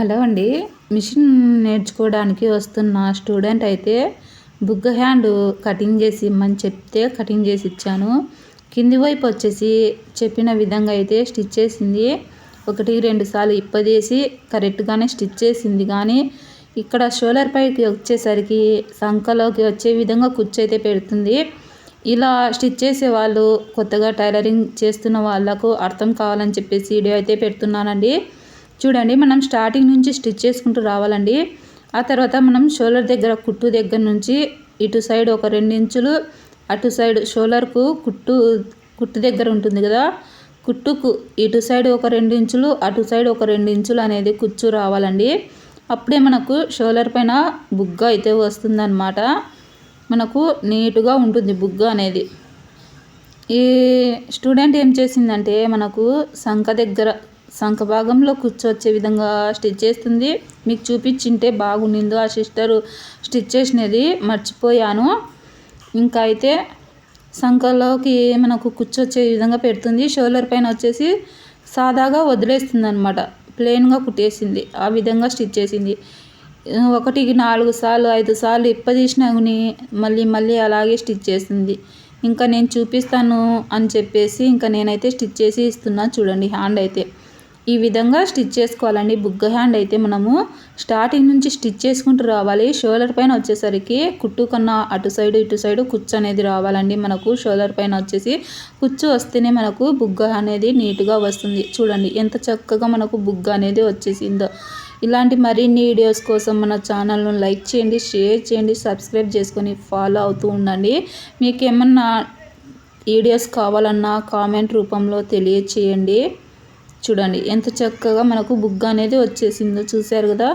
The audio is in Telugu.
హలో అండి. మిషన్ నేర్చుకోవడానికి వస్తున్న స్టూడెంట్ అయితే బుగ్గ హ్యాండ్ కటింగ్ చేసి ఇమ్మని చెప్తే కటింగ్ చేసి ఇచ్చాను. కింది వైపు వచ్చేసి చెప్పిన విధంగా అయితే స్టిచ్ చేసింది. ఒకటి రెండు సార్లు ఇప్పదేసి కరెక్ట్గానే స్టిచ్ చేసింది. కానీ ఇక్కడ షోలర్ పైకి వచ్చేసరికి సంఖలోకి వచ్చే విధంగా కుచ్చు అయితే పెడుతుంది. ఇలా స్టిచ్ చేసే వాళ్ళు కొత్తగా టైలరింగ్ చేస్తున్న వాళ్ళకు అర్థం కావాలని చెప్పేసి వీడియో అయితే పెడుతున్నానండి. చూడండి మనం స్టార్టింగ్ నుంచి స్టిచ్ చేసుకుంటూ రావాలండి. ఆ తర్వాత మనం షోల్డర్ దగ్గర కుట్టు దగ్గర నుంచి ఇటు సైడ్ ఒక రెండు ఇంచులు అటు సైడ్ షోల్డర్కు కుట్టు కుట్టు దగ్గర ఉంటుంది కదా కుట్టుకు ఇటు సైడ్ ఒక రెండు ఇంచులు అటు సైడ్ ఒక రెండు ఇంచులు అనేది కుచ్చు రావాలండి. అప్పుడే మనకు షోల్డర్ పైన బుగ్గ అయితే వస్తుందన్నమాట. మనకు నీటుగా ఉంటుంది బుగ్గ అనేది. ఈ స్టూడెంట్ ఏం చేసిందంటే మనకు సంఖ దగ్గర సంఖ భాగంలో కూర్చోవచ్చే విధంగా స్టిచ్ చేస్తుంది. మీకు చూపించింటే బాగుండిందో ఆ సిస్టరు స్టిచ్ చేసినది మర్చిపోయాను. ఇంకా అయితే సంఖలోకి మనకు కూర్చొచ్చే విధంగా పెడుతుంది. షోల్డర్ పైన వచ్చేసి సాదాగా వదిలేస్తుంది అనమాట ప్లెయిన్గా కుట్టేసింది. ఆ విధంగా స్టిచ్ చేసింది. ఒకటికి నాలుగు సార్లు ఐదు సార్లు ఇప్పదీసినా కానీ మళ్ళీ మళ్ళీ అలాగే స్టిచ్ చేసింది ఇంకా నేను చూపిస్తాను అని చెప్పేసి ఇంకా నేనైతే స్టిచ్ చేసి ఇస్తున్నా. చూడండి హ్యాండ్ అయితే. ఈ విధంగా స్టిచ్ చేసుకోవాలండి. బుగ్గ హ్యాండ్ అయితే మనము స్టార్టింగ్ నుంచి స్టిచ్ చేసుకుంటూ రావాలి. షోల్డర్ పైన వచ్చేసరికి కుట్టు కన్నా అటు సైడ్ ఇటు సైడ్ కుచ్చు అనేది రావాలండి. మనకు షోల్డర్ పైన వచ్చేసి కుచ్చు వస్తేనే మనకు బుగ్గ అనేది నీట్గా వస్తుంది. చూడండి ఎంత చక్కగా మనకు బుగ్గ అనేది వచ్చేసిందో. ఇలాంటి మరిన్ని వీడియోస్ కోసం మన ఛానల్ను లైక్ చేయండి షేర్ చేయండి సబ్స్క్రైబ్ చేసుకొని ఫాలో అవుతూ ఉండండి. మీకు ఏమన్నా వీడియోస్ కావాలన్నా కామెంట్ రూపంలో తెలియచేయండి. చూడండి ఎంత చక్కగా మనకు బుగ్గ అనేది వచ్చేసిందో చూశారు కదా?